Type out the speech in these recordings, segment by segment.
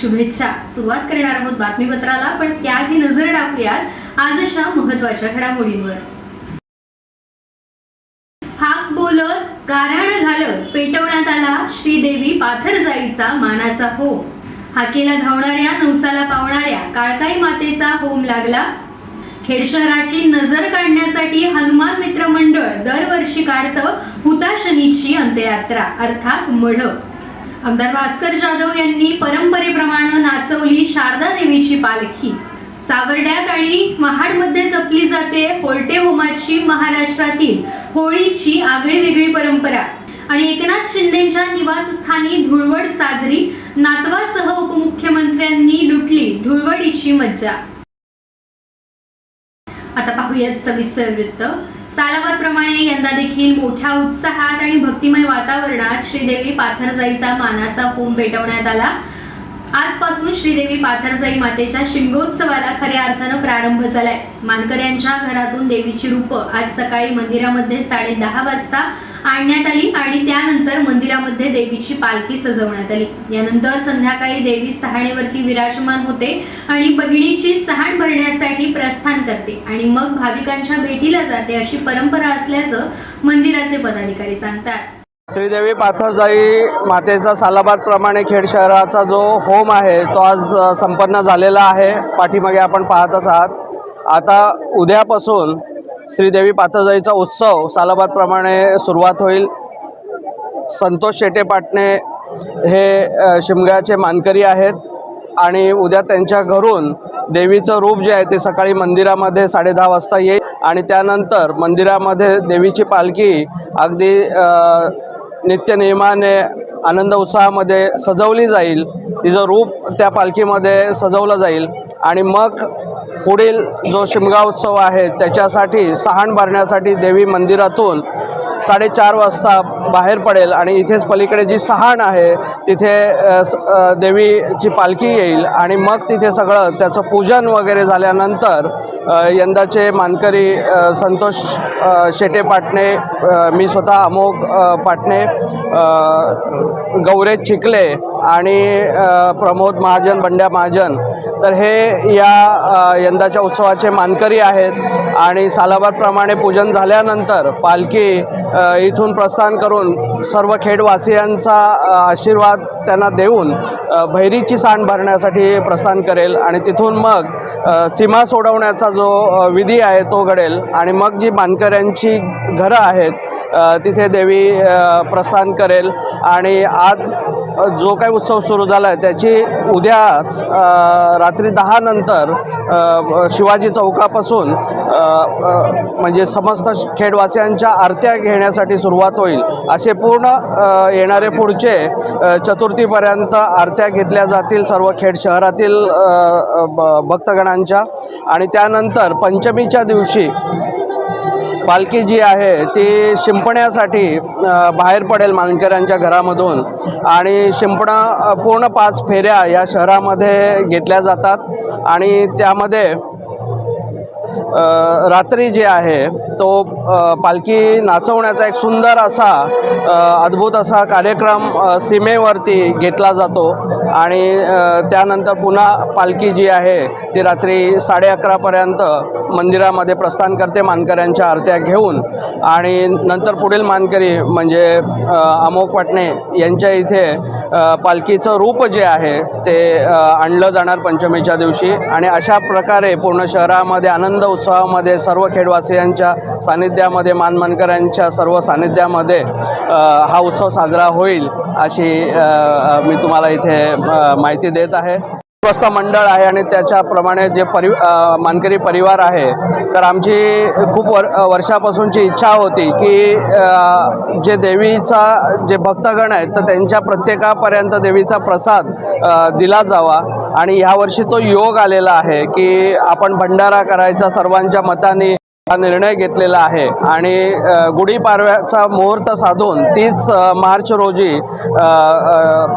शुभेच्छा सुरुवात करणार आहोत बातमीपत्राला पण त्याआधी नजर टाकूयात आजच्या महत्त्वाच्या घडामोडींवर. हाक बोलत गाऱ्हाण घालत पेटवण्यात आला श्रीदेवी पाथरजाईचा मानाचा होम. हाकेला धावणाऱ्या नवसाला पावणाऱ्या काळकाई मातेचा होम लागला. खेड शहराची नजर काढण्यासाठी हनुमान मित्र मंडळ दरवर्षी काढतं हुताशनीची अंत्ययात्रा अर्थात मढ. आमदार भास्कर जाधव यांनी परंपरेप्रमाणे नाचवली शारदा देवीची पालखी. सावर्ड्यात आणि महाडमध्ये जपली जाते होल्टे होमाची महाराष्ट्रातील होळीची आगळी वेगळी परंपरा. आणि एकनाथ शिंदेच्या निवासस्थानी धुळवड साजरी नातवासह उपमुख्यमंत्र्यांनी लुटली धुळवडीची मज्जा. आता पाहूयात सविस्तर वृत्त. सालाबादप्रमाणे यंदा देखील मोठ्या उत्साहात आणि भक्तिमय वातावरणात श्रीदेवी पाथरजाईचा मानाचा होम पेटवण्यात आला. आजपासून श्रीदेवी पाथरजाई मातेच्या शिमगोत्सवाला खऱ्या अर्थानं प्रारंभ झालाय. मानकऱ्यांच्या घरातून देवीची रूपं आज सकाळी मंदिरामध्ये साडे दहा वाजता आणण्यात आली आणि त्यानंतर मंदिरामध्ये देवीची पालखी सजवण्यात आली. यानंतर संध्याकाळी देवी सहाणेवरती विराजमान होते आणि बहिणीची सहाण भरण्यासाठी प्रस्थान करते आणि मग भाविकांच्या भेटीला जाते अशी परंपरा असल्याचं मंदिराचे पदाधिकारी सांगतात. श्रीदेवी पाथरजाई मातेचा सालाबादप्रमाणे खेड शहराचा जो होम आहे तो आज संपन्न झालेला आहे. पाठीमागे आपण पाहतच आहात. आता उद्यापासून श्रीदेवी पाथरजाईचा उत्सव सालाबादप्रमाणे सुरुवात होईल. संतोष शेटे पाटणे हे शिमग्याचे मानकरी आहेत आणि उद्या त्यांच्या घरून देवीचं रूप जे आहे ते सकाळी मंदिरामध्ये साडेदहा वाजता येईल. आणि त्यानंतर मंदिरामध्ये देवीची पालखी अगदी नित्यनियमाने आनंद उत्साहामध्ये सजवली जाईल. तिचं रूप त्या पालखीमध्ये सजवलं जाईल. आणि मग पुढील जो शिमगा उत्सव आहे त्याच्यासाठी सहाण भरण्यासाठी देवी मंदिरातून साडेचार वाजता बाहेर पडेल आणि इथेच पलीकडे जी सहाण आहे तिथे स- देवीची पालखी येईल आणि मग तिथे सगळं त्याचं पूजन वगैरे झाल्यानंतर यंदाचे मानकरी संतोष शेटे पाटणे मी स्वतः अमोघ पाटणे गौरे चिखले आणि प्रमोद महाजन बंड्या महाजन तर हे या यंदाच्या उत्सवाचे मानकरी आहेत आणि सालाबादप्रमाणे पूजन झाल्यानंतर पालखी इथून प्रस्थान करून सर्व खेडवासियांचा आशीर्वाद त्यांना देऊन भैरीची सांड भरण्यासाठी प्रस्थान करेल आणि तिथून मग सीमा सोडवण्याचा जो विधी आहे तो घडेल आणि मग जी मानकऱ्यांची घरं आहेत तिथे देवी प्रस्थान करेल आणि आज जो काही उत्सव सुरू झाला आहे त्याची उद्याच रात्री दहा नंतर शिवाजी चौकापासून म्हणजे समस्त खेडवासियांच्या आरत्या घेण्यासाठी सुरुवात होईल असे पूर्ण येणारे पुढचे चतुर्थीपर्यंत आरत्या घेतल्या जातील सर्व खेड शहरातील ब- भक्तगणांच्या. आणि त्यानंतर पंचमीच्या दिवशी पालखी जी आहे ती शिंपण्यासाठी बाहेर पडेल मानकऱ्यांच्या घरामधून. आणि शिंपणं पूर्ण पाच फेऱ्या या शहरामध्ये घेतल्या जातात. आणि त्यामध्ये रात्री जे आहे तो पालखी नाचवण्याचा एक सुंदर असा अद्भुत असा कार्यक्रम सीमेवरती घेतला जातो. आणि त्यानंतर पुन्हा पालखी जी आहे ती रात्री साडे अकरापर्यंत मंदिरामध्ये प्रस्थान करते मानकऱ्यांच्या आरत्या घेऊन. आणि नंतर पुढील मानकरी म्हणजे अमोक पाटणे यांच्या इथे पालखीचं रूप जे आहे ते आणलं जाणार पंचमीच्या दिवशी. आणि अशा प्रकारे पूर्ण शहरामध्ये आनंद उत्सवामध्ये सर्व खेडवासियांच्या सानिध्यामध्ये मानमानकऱ्यांच्या सर्व सानिध्यामध्ये हा उत्सव साजरा होईल अशी मी तुम्हाला इथे माहिती देत आहे. स्वस्त मंडळ आहे आणि त्याच्याप्रमाणे जे परि मानकरी परिवार आहे तर आमची खूप वर वर्षापासूनची इच्छा होती की जे देवीचा जे भक्तगण आहेत तर त्यांच्या प्रत्येकापर्यंत देवीचा प्रसाद दिला जावा. आणि ह्यावर्षी तो योग आलेला आहे की आपण भंडारा करायचा सर्वांच्या मताने हा निर्णय घेतलेला आहे. आणि गुढीपाडव्याचा मुहूर्त साधून तीस मार्च रोजी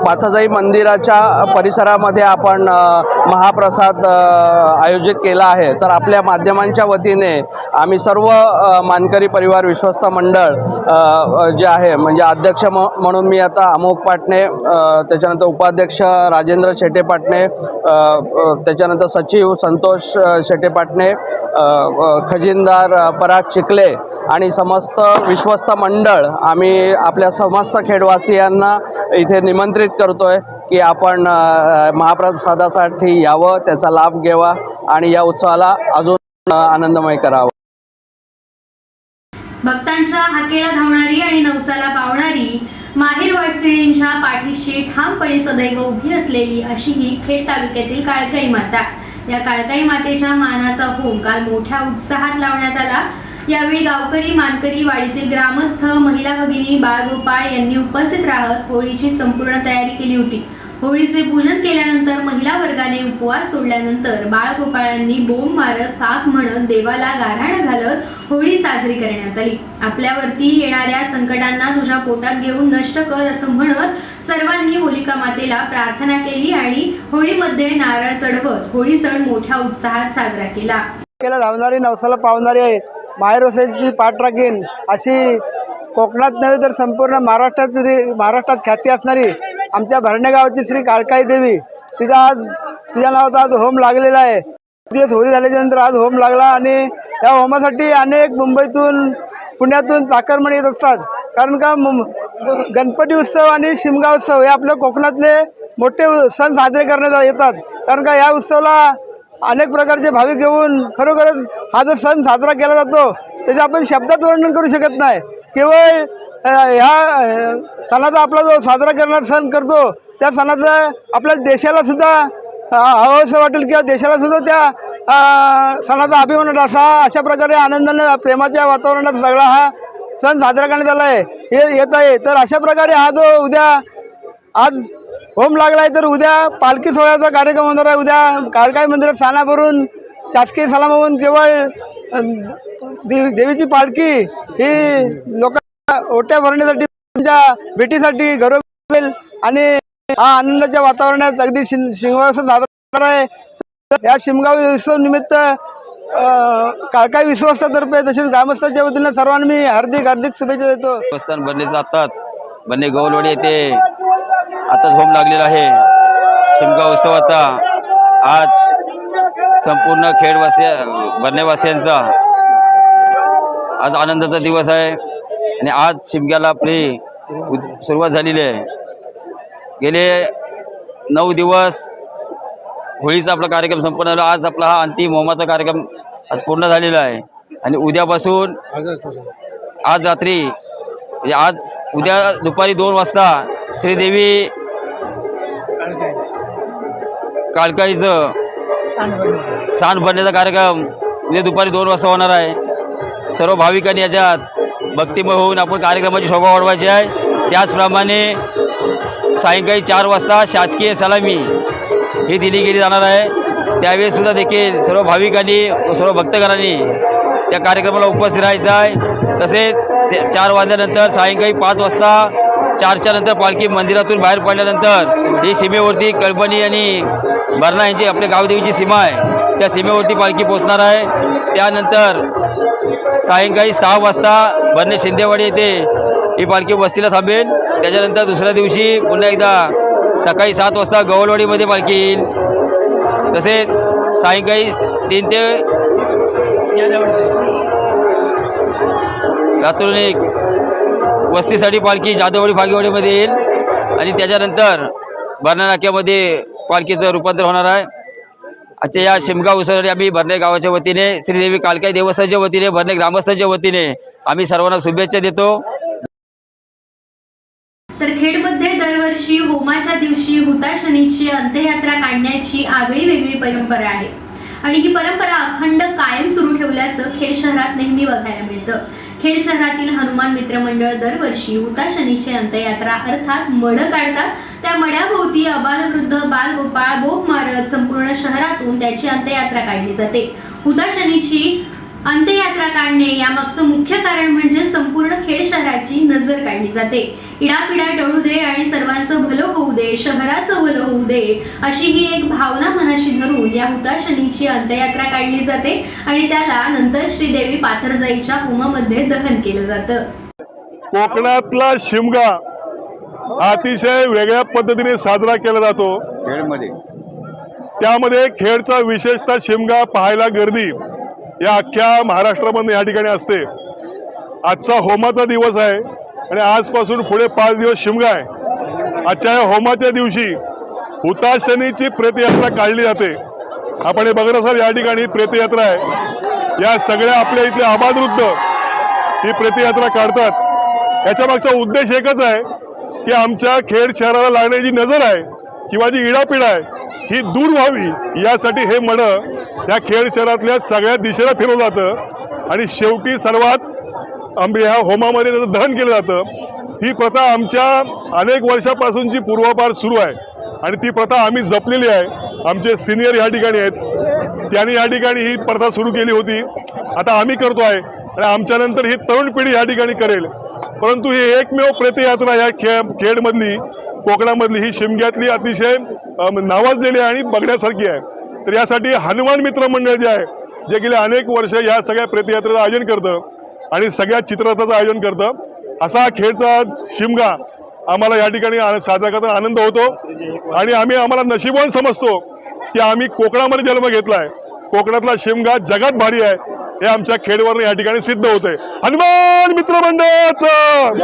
पाथजाई मंदिराच्या परिसरामध्ये आपण महाप्रसाद आयोजित केला आहे. तर आपल्या माध्यमांच्या वतीने आम्ही सर्व मानकरी परिवार विश्वस्त मंडळ जे आहे म्हणजे अध्यक्ष म्हणून मी आता अमोक पाटणे त्याच्यानंतर उपाध्यक्ष राजेंद्र शेटे पाटणे त्याच्यानंतर सचिव संतोष शेटे पाटणे खजिनदार आमदार पराग चिखले आणि समस्त विश्वस्त मंडळ आम्ही आपल्या समस्त खेडवासियांना इथे निमंत्रित करतोय की आपण महाप्रसादासाठी यावं त्याचा लाभ घ्यावा आणि या उत्सवाला अजून आनंदमय करावं. भक्तांच्या हाकेला धावणारी आणि नवसाला पावणारी माहेर वाटसिणींच्या पाठीशी ठामपणे सदैव उभी असलेली अशी ही खेड तालुक्यातील काळकाई माता. या काळकाई मातेच्या मानाचा होम काल मोठ्या उत्साहात लावण्यात आला. यावेळी गावकरी मानकरी वाडीतील ग्रामस्थ महिला भगिनी बाळगोपाळ यांनी उपस्थित राहत होळीची संपूर्ण तयारी केली होती. होळीचे पूजन केल्यानंतर महिला वर्गाने उपवास सोडल्यानंतर बाळगोपाळांनी बोंब मारत पाक म्हणत देवाला गाऱ्हाण घालत होळी साजरी करण्यात आली. आपल्यावरती येणाऱ्या संकटांना तुझ्या पोटात घेऊन नष्ट कर असं म्हणत सर्वांनी होलिका मातेला प्रार्थना केली आणि होळीमध्ये नारळ चढवत होळी सण मोठ्या उत्साहात साजरा केला. केला धावणारी नवसाला पावणारी आहे. माहेर पाठ राखीन. अशी कोकणात नव्हे तर संपूर्ण महाराष्ट्रात महाराष्ट्रात ख्याती असणारी आमच्या भरणे गावाची श्री काळकाई देवी. तिचा आज तिच्या नावाचा आज होम लागलेला आहे. दिवस होळी झाल्याच्यानंतर आज होम लागला आणि या होमासाठी अनेक मुंबईतून पुण्यातून चाकरमणी येत असतात. कारण का मुं- गणपती उत्सव आणि शिमगा उत्सव हे आपल्या कोकणातले मोठे उ- सण साजरे करण्यात येतात. कारण का या उत्सवाला अनेक प्रकारचे भाविक घेऊन खरोखरच हा जो सण साजरा केला जातो त्याचे आपण शब्दात वर्णन करू शकत नाही. केवळ ह्या सणाचा आपला जो साजरा करणारा सण करतो त्या सणाचा आपल्या देशाला सुद्धा हवंसं वाटेल किंवा देशाला सुद्धा त्या सणाचा अभिमान असा अशा प्रकारे आनंदानं प्रेमाच्या वातावरणात सगळा हा सण साजरा करण्यात आला आहे. हे येत आहे. तर अशा प्रकारे हा जो उद्या आज होम लागला आहे तर उद्या पालखी सोहळ्याचा कार्यक्रम होणार आहे. उद्या काळकाई मंदिरात साना शासकीय सलामावरून केवळ देवीची पालखी ही लोक ओट्या भरण्यासाठी तुमच्या भेटीसाठी घर होईल आणि हा आनंदाच्या वातावरणात अगदी शिं शिमगाव साजरा आहे. या शिमगाव उत्सव निमित्त अं, काळकाई विश्वासातर्फे तसेच ग्रामस्थांच्या वतीनं सर्वांना मी हार्दिक हार्दिक शुभेच्छा देतो. देवस्थान बनले जातात बन्ने गौलवाडी येथे आताच होम लागलेला आहे. शिमगा उत्सवाचा आज संपूर्ण खेडवासी बन्नेवासियांचा आज आनंदाचा दिवस आहे. आणि आज शिमग्याला आपली सुरुवात झालेली आहे. गेले नऊ दिवस होळीचा आपला कार्यक्रम संपन्न झाला. आज आपला हा अंतिम होमाचा कार्यक्रम आज पूर्ण झालेला आहे. आणि उद्यापासून आज रात्री. म्हणजे आज उद्या दुपारी दोन वाजता श्रीदेवी काळकाईचं सांड भरण्याचा कार्यक्रम उद्या दुपारी दोन वाजता होणार आहे. सर्व भाविकांनी याच्यात भक्तिमय होऊन आपण कार्यक्रमाची शोभा वाढवायची आहे. त्याचप्रमाणे सायंकाळी चार वाजता शासकीय सलामी ही दिली गेली जाणार आहे. त्यावेळीसुद्धा देखील सर्व भाविकांनी सर्व भक्तगणांनी त्या कार्यक्रमाला उपस्थित राहायचं आहे. तसेच ते चार वाजल्यानंतर सायंकाळी पाच वाजता चारच्या नंतर पालखी मंदिरातून बाहेर पडल्यानंतर ही सीमेवरती कल्पनी आणि भरणा यांची आपल्या गावदेवीची सीमा आहे. त्या सीमेवरती पालखी पोचणार आहे. त्यानंतर सायंकाळी सहा वाजता बर्णे शिंदेवाडी येथे ही पालखी वस्तीला थांबेल. त्याच्यानंतर दुसऱ्या दिवशी पुन्हा एकदा सकाळी सात वाजता गवळवाडीमध्ये पालखी येईल. तसेच सायंकाळी तीन ते रात्रून एक वस्तीसाठी पालखी जाधववाडी फागेवाडीमध्ये येईल. आणि त्याच्यानंतर बर्णा नाक्यामध्ये पालखीचं रूपांतर होणार आहे. आजच्या या शिमगाव उत्सवासाठी आम्ही भरणे गावाच्या वतीने श्रीदेवी कालकाई देवस्थानच्या वतीने भरणे ग्रामस्थांच्या वतीने आम्ही सर्वांना शुभेच्छा देतो. तर खेडमध्ये दरवर्षी होमाच्या दिवशी हुताशनीची अंत्ययात्रा काढण्याची आगळी वेगळी परंपरा आहे. आणि ही परंपरा अखंड कायम सुरू ठेवल्याचं खेड शहरात नेहमी बघायला मिळतं. खेड शहरातील हनुमान मित्र मंडळ दरवर्षी हुताशनीची अंत्ययात्रा अर्थात मड काढतात. त्या मड्याभोवती अबालवृद्ध बालगोपाळ बोप मारत संपूर्ण शहरातून त्याची अंत्ययात्रा काढली जाते. हुताशनीची अंत्ययात्रा काढणे यामागचं मुख्य कारण म्हणजे संपूर्ण खेड शहराची नजर काढली जाते. इडापिडा टळू दे आणि सर्वांचं भलं होऊ दे शहराचं भलं होऊ दे अशी ही एक भावना मनाशी धरून या हुताशनीची अंत्ययात्रा काढली जाते आणि त्याला नंतर श्रीदेवी पाथरजाईच्या होमामध्ये दहन केलं जातं. कोकणातला शिमगा अतिशय वेगळ्या पद्धतीने साजरा केला जातो. त्यामध्ये खेडचा विशेषतः शिमगा पाहायला गर्दी. या अख्ख्या महाराष्ट्रामध्ये या ठिकाणी असते. आजचा होमाचा दिवस आहे आणि आजपासून पुढे पाच दिवस शिमगा आहे. आजच्या या होमाच्या दिवशी हुताशनीची प्रेतयात्रा काढली जाते. आपण हे बघत असाल या ठिकाणी प्रेतयात्रा आहे. या सगळ्या आपल्या इथल्या आबादवृद्ध ही प्रेतयात्रा काढतात. याच्या मागचा उद्देश एकच आहे की आमच्या खेड शहराला लागण्याची नजर आहे किंवा जी इडापिडा आहे ही दूर व्हावी यासाठी हे मणं या खेड शहरातल्या सगळ्या दिशेला फिरवलं जातं. आणि शेवटी सर्वात आंबे ह्या होमामध्ये त्याचं दहन केलं जातं. ही प्रथा आमच्या अनेक वर्षापासूनची पूर्वापार सुरू आहे. आणि ती प्रथा आम्ही जपलेली आहे. आमचे सिनियर या ठिकाणी आहेत. त्यांनी या ठिकाणी ही प्रथा सुरू केली होती. आता आम्ही करतो आहे. आणि आमच्यानंतर ही तरुण पिढी या ठिकाणी करेल. परंतु ही एकमेव प्रेतयात्रा या खे खेडमधली कोकणामधली ही शिमग्यातली अतिशय नावाजलेली आहे आणि बघण्यासारखी आहे. तर यासाठी हनुमान मित्र मंडळ जे आहे जे गेले अनेक वर्ष या सगळ्या प्रेतयात्रेचं आयोजन करतं आणि सगळ्या चित्ररथाचं आयोजन करतं. असा खेळचा शिमगा आम्हाला या ठिकाणी साजरा करताना आनंद होतो. आणि आम्ही आम्हाला नशिबवान समजतो की आम्ही कोकणामध्ये जन्म घेतला आहे कोकणातला शिमगा जगात भारी आहे. हे आमच्या खेडवर या ठिकाणी सिद्ध होते हनुमान मित्र मंडळाचं!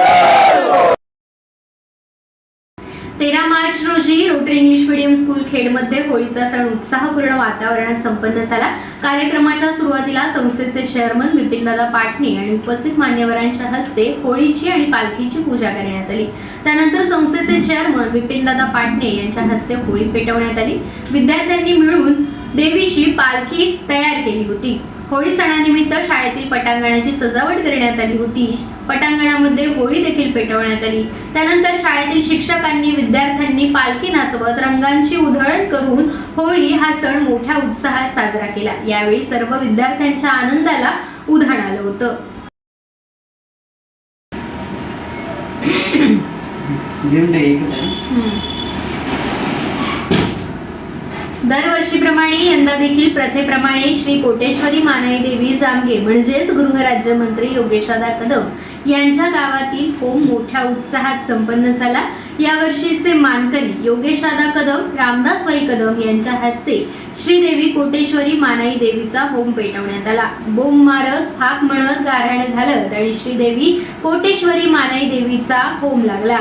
तेरा मार्च रोजी रोटरी इंग्लिश मीडियम स्कूल खेडमध्ये होळीचा सण उत्साहपूर्ण वातावरणात संपन्न झाला. कार्यक्रमाच्या सुरुवातीला संस्थेचे चेअरमन बिपिनदादा पाटणे आणि उपस्थित मान्यवरांच्या हस्ते होळीची आणि पालखीची पूजा करण्यात आली. त्यानंतर संस्थेचे चेअरमन बिपिनदादा पाटणे यांच्या हस्ते होळी पेटवण्यात आली. विद्यार्थ्यांनी मिळून देवीची पालखी तयार केली होती. होळी सणानिमित्त शाळेतील पटांगणाची सजावट करण्यात आली होती. पटांगणामध्ये होळी देखील पेटवण्यात आली. त्यानंतर शाळेतील शिक्षकांनी विद्यार्थ्यांनी पालखी नाचवत रंगांची उधळण करून होळी हा सण मोठ्या उत्साहात साजरा केला. यावेळी सर्व विद्यार्थ्यांच्या आनंदाला उधाण आलं होतं. दरवर्षीप्रमाणे यंदा देखील प्रथेप्रमाणे श्री कोटेश्वरी मानाई देवी जामगे म्हणजेच गृहराज्यमंत्री योगेशादा कदम यांच्या गावातील होम मोठ्या उत्साहात संपन्न झाला. यावर्षीचे मानकरी योगेशादा कदम रामदासबाई कदम यांच्या हस्ते श्रीदेवी कोटेश्वरी मानाई देवीचा होम पेटवण्यात आला. बोम मारत हाक म्हणत गाराण घालत आणि श्रीदेवी कोटेश्वरी मानाई देवीचा होम लागला.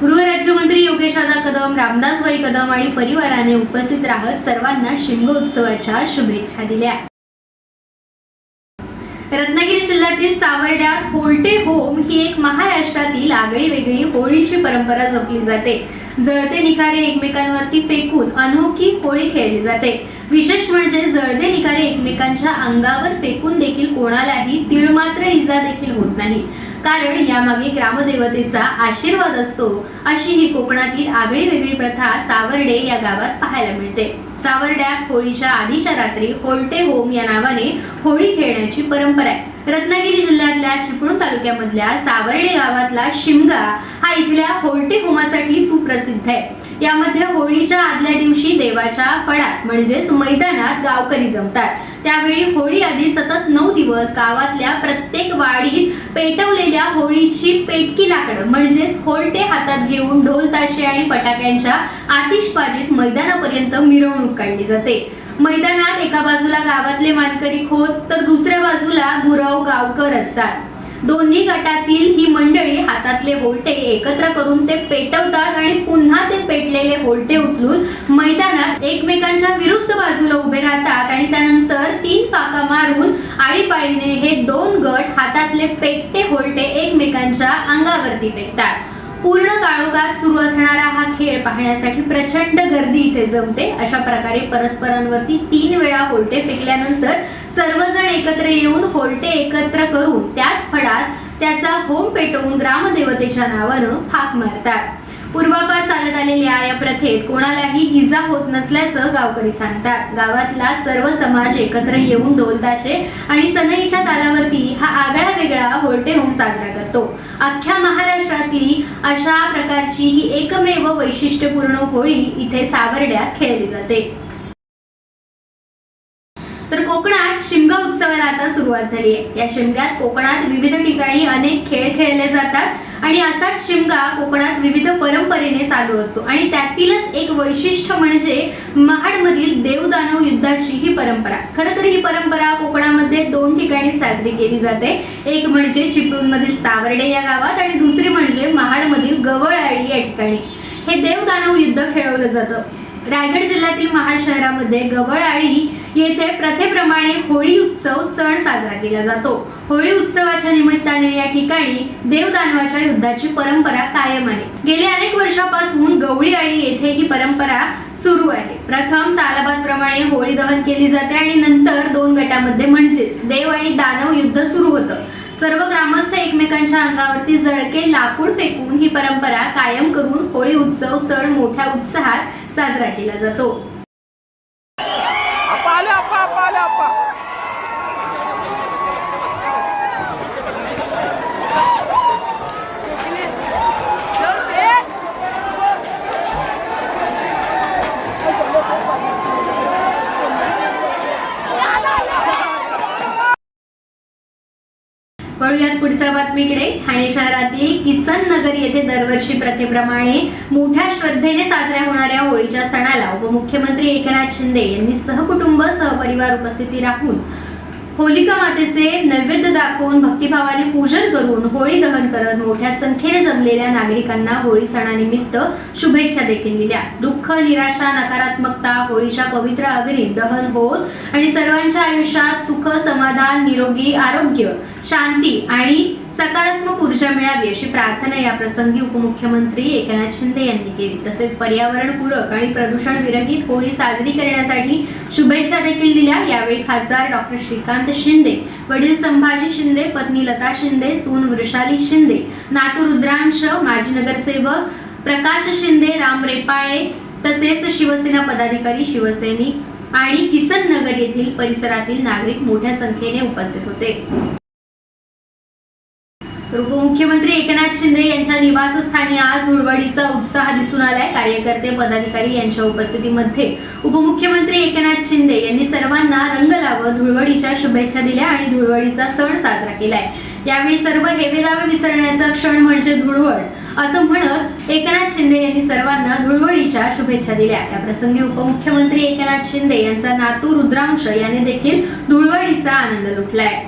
गृहराज्यमंत्री योगेशदा कदम रामदासबाई कदम आणि परिवाराने उपस्थित राहत सर्वांना शिमगोत्सवाच्या शुभेच्छा दिल्या. रत्नागिरी जिल्ह्यातील सावर्ड्यात होल्टे होम ही एक महाराष्ट्रातील आगळी वेगळी होळीची परंपरा जपली जाते. जळते निखारे एकमेकांवरती फेकून अनोखी होळी खेळली जाते. विशेष म्हणजे जळते निखारे एकमेकांच्या अंगावर फेकून देखील कोणालाही तिळमात्र इजा देखील होत नाही. कारण यामागे ग्रामदेवतेचा आशीर्वाद असतो अशी ही कोकणातील आगळी वेगळी प्रथा सावर्डे या गावात पाहायला मिळते. सावर्ड्यात होळीच्या आधीच्या रात्री होलटे होम या नावाने होळी खेळण्याची परंपरा आहे. रत्नागिरी जिल्ह्यातल्या चिपळूण तालुक्यामधल्या सावर्डे गावातला शिमगा हा इथल्या होळटी होमासाठी सुप्रसिद्ध आहे. यामध्ये होळीच्या आदल्या दिवशी देवाच्या फळात म्हणजेच मैदानात गावकरी जमतात. त्यावेळी होळी आधी सतत नऊ दिवस गावातल्या प्रत्येक वाडीत पेटवलेल्या होळीची पेटकी लाकडं म्हणजेच होलटे हातात घेऊन ढोल ताशे आणि फटाक्यांच्या आतिषबाजीत मैदानापर्यंत मिरवणूक काढली जाते. मैदानात एका बाजूला गावातले मानकरी खोत तर दुसऱ्या बाजूला गुरव गावकर असतात. दोन्ही गटातील ही मंडळी हातातले होलटे एकत्र करून ते पेटवतात आणि पुन्हा ते पेटलेले होलटे उचलून मैदानात एकमेकांच्या विरुद्ध बाजूला उभे राहतात आणि त्यानंतर तीन फाका मारून आळीपाळीने हे दोन गट हातातले पेटते होलटे एकमेकांच्या अंगावरती पेटतात. पूर्ण काळोखात सुरू असणारा हा खेळ पाहण्यासाठी प्रचंड गर्दी इथे जमते. अशा प्रकारे परस्परांवरती तीन वेळा होलटे फेकल्यानंतर सर्वजण एकत्र येऊन होलटे एकत्र करून त्याच फळात त्याचा होम पेटवून ग्रामदेवतेच्या नावानं फाक मारतात. पूर्वापार चालत आलेल्या या प्रथेत कोणालाही इजा होत नसल्याचं गावकरी सांगतात. गावातला सर्व समाज एकत्र येऊन ढोलताशे आणि सनईच्या तालावरती हा आगळा वेगळा होळटे होम साजरा करतो. अख्ख्या महाराष्ट्रातली अशा प्रकारची ही एकमेव वैशिष्ट्यपूर्ण होळी इथे सावर्ड्यात खेळली जाते. तर कोकणात शिमगा उत्सवाला आता सुरुवात झाली आहे. या शिमग्यात कोकणात विविध ठिकाणी अनेक खेळ खेळले जातात. आणि असाच शिमगा कोकणात विविध परंपरेने चालू असतो. आणि त्यातीलच एक वैशिष्ट्य म्हणजे महाडमधील देवदानव युद्धाची ही परंपरा. खरं तर ही परंपरा कोकणामध्ये दोन ठिकाणी साजरी केली जाते. एक म्हणजे चिपळूणमधील सावर्डे या गावात आणि दुसरी म्हणजे महाडमधील गवळाळी या ठिकाणी. हे देवदानव युद्ध खेळवलं जातं. रायगड जिल्ह्यातील महाड शहरामध्ये गवळाळी येथे प्रथेप्रमाणे होळी उत्सव सण साजरा केला जातो. होळी उत्सवाच्या निमित्ताने या ठिकाणी देवदानवाच्या युद्धाची परंपरा कायम आहे. गेल्या अनेक वर्षापासून गवळी आळी येथे ही परंपरा सुरू आहे. प्रथम सालाबाद प्रमाणे होळी दहन केली जाते आणि नंतर दोन गटामध्ये म्हणजेच देव आणि दानव युद्ध सुरू होतं. सर्व ग्रामस्थ एकमेकांच्या अंगावरती जळके लाकूड फेकून ही परंपरा कायम करून होळी उत्सव सण मोठ्या उत्साहात साजरा केला जातो. येथे दरवर्षी प्रथेप्रमाणे मोठ्या श्रद्धेने साजऱ्या होणाऱ्या होळीच्या सणाला उपमुख्यमंत्री एकनाथ शिंदे यांनी सहकुटुंब सहपरिवार उपस्थिती राहून होलिका मातेचे नैवेद्य दाखवून भक्तिभावाने पूजन करून होळी दहन करत मोठ्या संख्येने जमलेल्या नागरिकांना होळी सणानिमित्त शुभेच्छा देखील दिल्या. दुःख निराशा नकारात्मकता होळीच्या पवित्र अग्री दहन होत आणि सर्वांच्या आयुष्यात सुख समाधान निरोगी आरोग्य शांती आणि सकारात्मक ऊर्जा मिळावी अशी प्रार्थना या प्रसंगी उपमुख्यमंत्री एकनाथ शिंदे यांनी केली. तसेच पर्यावरणपूरक आणि प्रदूषण विरहित होळी साजरी करण्यासाठी शुभेच्छा देखील दिल्या. यावेळी खासदार डॉक्टर श्रीकांत शिंदे वडील संभाजी शिंदे पत्नी लता शिंदे सून वृषाली शिंदे नातू रुद्रांश माजी नगरसेवक प्रकाश शिंदे राम रेपाळे तसेच शिवसेना पदाधिकारी शिवसैनिक आणि किसन नगर येथील परिसरातील नागरिक मोठ्या संख्येने उपस्थित होते. तर उपमुख्यमंत्री एकनाथ शिंदे यांच्या निवासस्थानी आज धुळवडीचा उत्साह दिसून आलाय. कार्यकर्ते पदाधिकारी यांच्या उपस्थितीमध्ये उपमुख्यमंत्री एकनाथ शिंदे यांनी सर्वांना रंग लावत धुळवडीच्या शुभेच्छा दिल्या आणि धुळवडीचा सण साजरा केलाय. यावेळी सर्व हेवेदावे विसरण्याचा क्षण म्हणजे धुळवड असं म्हणत एकनाथ शिंदे यांनी सर्वांना धुळवडीच्या शुभेच्छा दिल्या. या प्रसंगी उपमुख्यमंत्री एकनाथ शिंदे यांचा नातू रुद्रांश याने देखील धुळवडीचा आनंद लुटलाय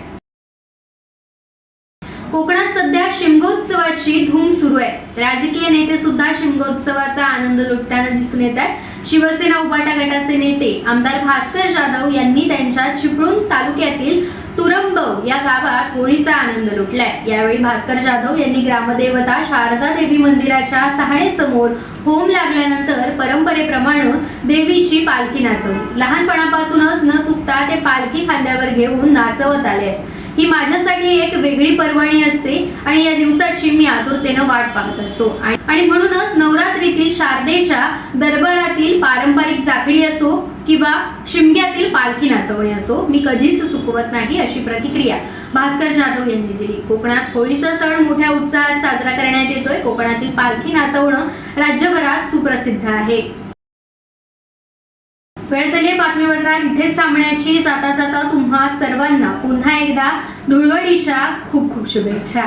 कोकणात सध्या शिमगोत्सवाची धूम सुरू आहे. राजकीय नेते सुद्धा शिमगोत्सवाचा आनंद लुटताना दिसून येत आहेत. शिवसेना उबाटा गटाचे नेते आमदार भास्कर जाधव यांनी त्यांच्या चिपळूण तालुक्यातील तुरंबव या गावात होळीचा आनंद लुटलाय. यावेळी भास्कर जाधव यांनी ग्रामदेवता शारदा देवी मंदिराच्या सहाणेसमोर होम लागल्यानंतर परंपरेप्रमाणे देवीची पालखी नाचवली. लहानपणापासूनच न चुकता ते पालखी खांद्यावर घेऊन नाचवत आले ही माझ्यासाठी एक वेगळी पर्वणी असते आणि या दिवसाची मी आतुरतेनं वाट पाहत असतो. आणि म्हणूनच नवरात्रीतील शारदेच्या दरबारातील पारंपरिक जाखडी असो किंवा शिमग्यातील पालखी नाचवणे असो मी कधीच चुकवत नाही अशी प्रतिक्रिया भास्कर जाधव यांनी दिली. कोकणात होळीचा सण मोठ्या उत्साहात साजरा करण्यात येतोय. कोकणातील पालखी नाचवणं राज्यभरात सुप्रसिद्ध आहे. वेळ झाली बातमीपत्रात इथेच थांबण्याची जाता जाता तुम्हा सर्वांना पुन्हा एकदा धुळवडीच्या खूप खूप शुभेच्छा.